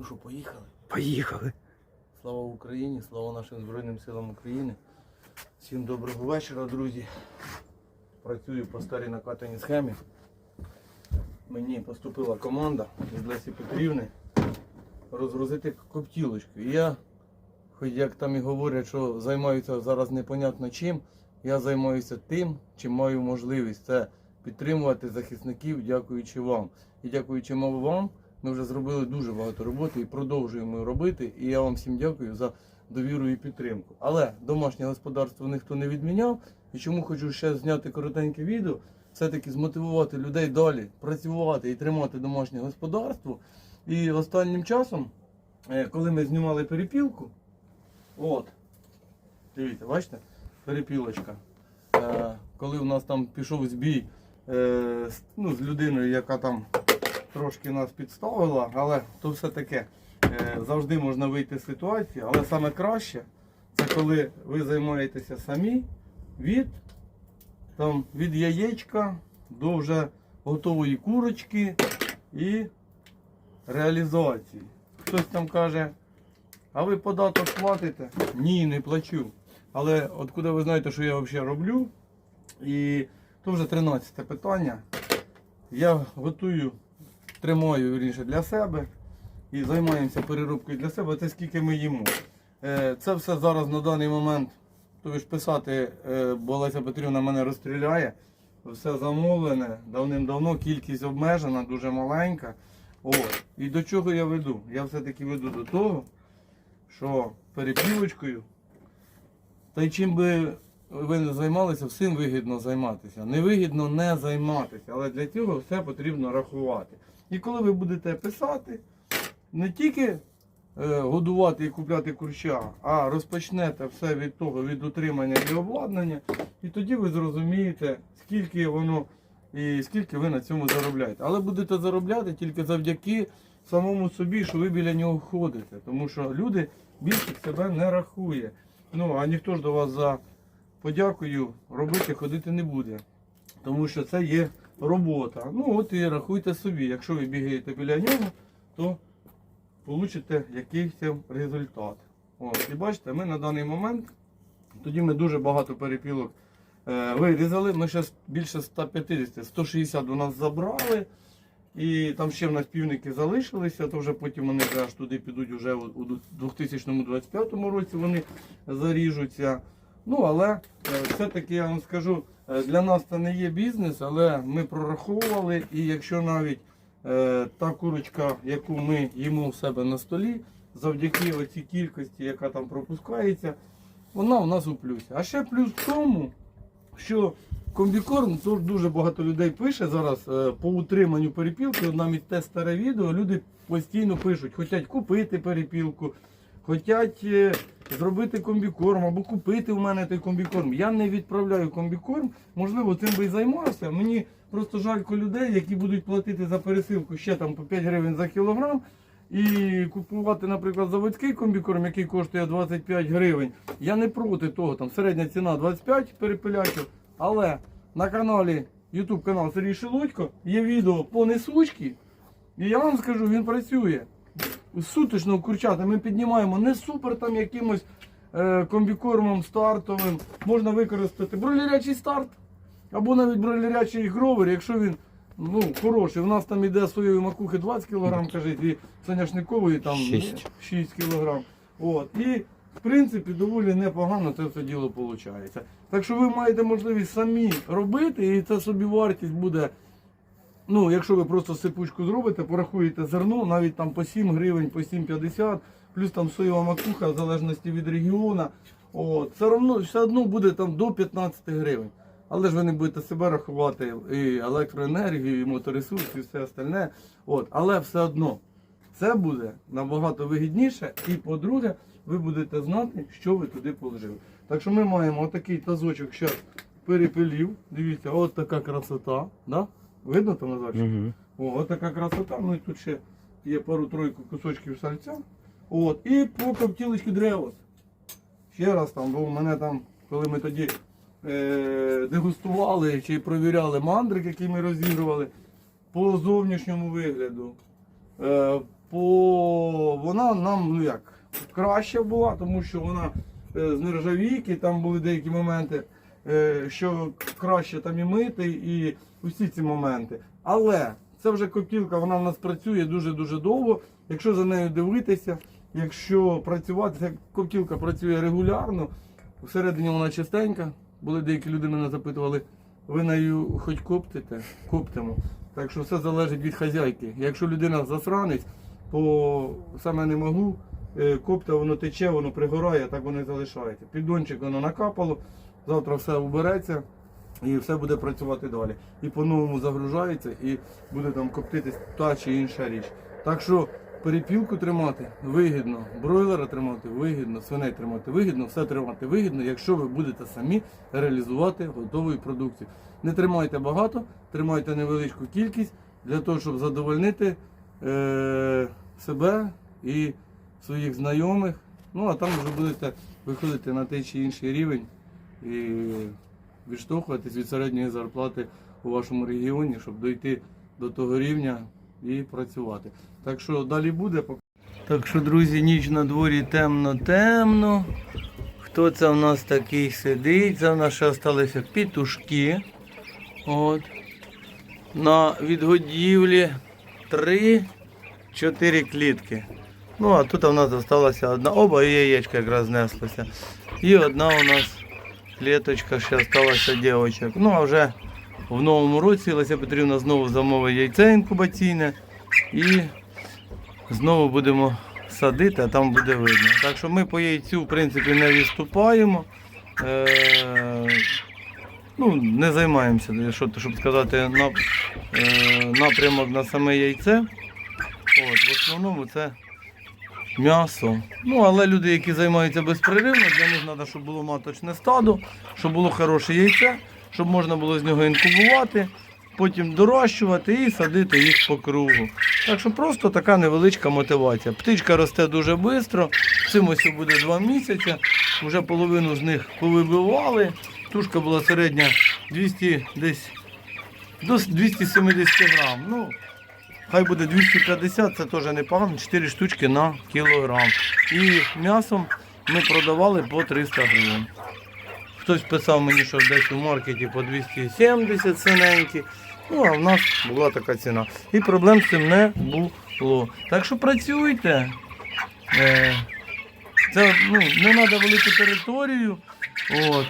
Ну що, поїхали? Поїхали. Слава Україні, слава нашим Збройним силам України. Всім доброго вечора, друзі. Працюю по старій накатаній схемі. Мені поступила команда від Лесі Петрівни розгрузити коптілочку. І я, хоч як там і говорять, що займаюся зараз непонятно чим, я займаюся тим, чим маю можливість. Це підтримувати захисників, дякуючи вам. І дякуючи вам, ми вже зробили дуже багато роботи і продовжуємо робити. І я вам всім дякую за довіру і підтримку. Але домашнє господарство ніхто не відміняв. І чому хочу ще зняти коротеньке відео, все-таки змотивувати людей далі працювати і тримати домашнє господарство. І останнім часом, е, коли ми знімали перепілку, от, дивіться, бачите, перепілочка. Е, Коли у нас там пішов збій е, ну, з людиною, яка там трошки нас підставила, але то все таке. Завжди можна вийти з ситуації, але саме краще це коли ви займаєтеся самі від, там, від яєчка до вже готової курочки і реалізації. Хтось там каже, а ви податок платите? Ні, не плачу. Але от куди ви знаєте, що я взагалі роблю? І то вже 13 питання. Я готую, тримаю вірніше для себе і займаємося переробкою для себе. Це скільки ми їмо. Е, Це все зараз на даний момент. Тобі ж писати, е, бо Леся Петрівна мене розстріляє. Все замовлене, давним-давно кількість обмежена, дуже маленька. О, і до чого я веду? Я все-таки веду до того, що перепілочкою, та й чим би ви не займалися, всім вигідно займатися. Невигідно не займатися, але для цього все потрібно рахувати. І коли ви будете писати, не тільки е, годувати і купляти курча, а розпочнете все від того, від утримання і обладнання, і тоді ви зрозумієте, скільки воно і скільки ви на цьому заробляєте. Але будете заробляти тільки завдяки самому собі, що ви біля нього ходите. Тому що люди більше себе не рахує. Ну, а ніхто ж до вас за подякою робити ходити не буде. Тому що це є робота. Ну от і рахуйте собі. Якщо ви бігаєте біля нього, то получите якийсь результат. От, і бачите, ми на даний момент, тоді ми дуже багато перепілок е, вирізали. Ми ще більше 150, 160 у нас забрали. І там ще в нас півники залишилися, то вже потім вони аж туди підуть вже у у 2025 році вони заріжуться. Ну, але е, все-таки я вам скажу, е, для нас це не є бізнес, але ми прораховували, і якщо навіть е, та курочка, яку ми їмо в себе на столі, завдяки оцій кількості, яка там пропускається, вона у нас у плюсі. А ще плюс в тому, що комбікорм, то дуже багато людей пише зараз е, по утриманню перепілки, навіть те старе відео, люди постійно пишуть, хочуть купити перепілку, хочуть е, зробити комбікорм або купити в мене той комбікорм. Я не відправляю комбікорм, можливо, цим би і займався. Мені просто жалько людей, які будуть платити за пересилку ще там по 5 гривень за кілограм. І купувати, наприклад, заводський комбікорм, який коштує 25 гривень. Я не проти того, там середня ціна 25 перепилячів. Але на каналі, YouTube канал Сергій Шелудько, є відео по несучці. І я вам скажу, він працює. Суточно курчата ми піднімаємо не супер там якимось е, комбікормом стартовим. Можна використати бройлерячий старт. Або навіть бройлерячий гровер, якщо він ну, хороший. У нас там іде соєвої макухи 20 кг, кажуть, і соняшникової там Шість. 6 кг. От. І в принципі доволі непогано це все діло виходить. Так що ви маєте можливість самі робити, і це собі вартість буде. Ну, якщо ви просто сипучку зробите, порахуєте зерно, навіть там по 7 гривень, по 7,50, плюс там соєва макуха, в залежності від регіону, от, все одно, все одно буде там до 15 гривень. Але ж ви не будете себе рахувати і електроенергію, і моторесурс, і все остальне. От, але все одно це буде набагато вигідніше. І по-друге, ви будете знати, що ви туди положили. Так що ми маємо отакий тазочок ще перепилів. Дивіться, от така красота. Да? Видно там Назарчик? Угу. О, от така красота. Ну і тут ще є пару-тройку кусочків сальця. От. І по коптілочці древос. Ще раз там, бо у мене там, коли ми тоді е, дегустували чи провіряли мандрик, який ми розігрували, по зовнішньому вигляду. Е, по вона нам ну як краще була, тому що вона е, з нержавійки, там були деякі моменти, е, що краще там і мити, і усі ці моменти. Але це вже копілка, вона в нас працює дуже-дуже довго. Якщо за нею дивитися, якщо працювати, ця копілка працює регулярно, всередині вона чистенька. Були деякі люди мене запитували, ви нею хоч коптите? Коптимо. Так що все залежить від хазяйки. Якщо людина засранець, по саме не можу, е, копта воно тече, воно пригорає, так воно і залишається. Піддончик воно накапало, завтра все убереться і все буде працювати далі. І по-новому загружається і буде там коптитись та чи інша річ. Так що перепілку тримати вигідно, бройлера тримати вигідно, свиней тримати вигідно, все тримати вигідно, якщо ви будете самі реалізувати готову продукцію. Не тримайте багато, тримайте невеличку кількість для того, щоб задовольнити е- себе і своїх знайомих. Ну а там вже будете виходити на той чи інший рівень і відштовхуватись від середньої зарплати у вашому регіоні, щоб дойти до того рівня і працювати. Так що далі буде. Так що, друзі, ніч на дворі темно-темно. Хто це в нас такий сидить? Це в нас ще залишилися пітушки. От. На відгодівлі 3-4 клітки. Ну, а тут у нас залишилася одна. Оба яєчка якраз знеслося. І одна у нас клеточка ще залишилася дівчинок. Ну, а вже в новому році Леся Петрівна знову замовить яйце інкубаційне. І знову будемо садити, а там буде видно. Так що ми по яйцю, в принципі, не відступаємо. Е, ну, не займаємося, що- щоб сказати, е, напрямок на саме яйце. От, в основному це м'ясо. Ну, але люди, які займаються безперервно, для них треба, щоб було маточне стадо, щоб було хороше яйце, щоб можна було з нього інкубувати, потім дорощувати і садити їх по кругу. Так що просто така невеличка мотивація. Птичка росте дуже швидко, цим ось буде два місяці. Вже половину з них повибивали. Тушка була середня 200 десь до 270 грам. Ну, хай буде 250, це теж непогано, 4 штучки на кілограм. І м'ясом ми продавали по 300 гривень. Хтось писав мені, що десь у маркеті по 270 синенькі. Ну, а в нас була така ціна. І проблем з цим не було. Так що працюйте. Е, Це ну, не треба велику територію. От.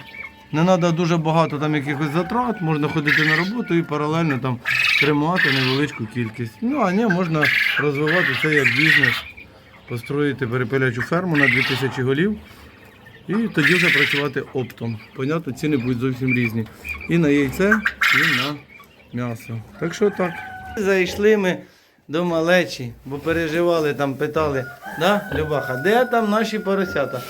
Не треба дуже багато там якихось затрат, можна ходити на роботу і паралельно там тримати невеличку кількість. Ну, а ні, можна розвивати це як бізнес, построїти перепилячу ферму на 2000 голів. І тоді вже працювати оптом. Понятно, ціни будуть зовсім різні. І на яйце, і на м'ясо. Так що так. Зайшли ми до малечі, бо переживали там, питали, да, Любаха, де там наші поросята?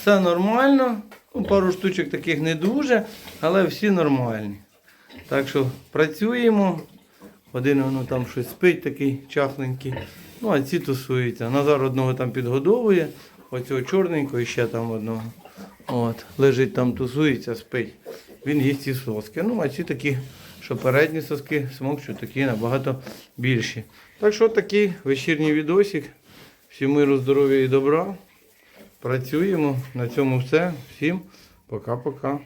Все нормально. Ну, пару штучок таких не дуже, але всі нормальні. Так що працюємо. Один воно там щось спить, такий чахненький. Ну, а ці тусуються. Назар одного там підгодовує, оцього чорненького і ще там одного. От, лежить там, тусується, спить. Він їсть ці соски. Ну, а ці такі, що передні соски смокчуть, такі набагато більші. Так що такий вечірній відосик. Всім миру, здоров'я і добра. Працюємо. На цьому все. Всім пока-пока.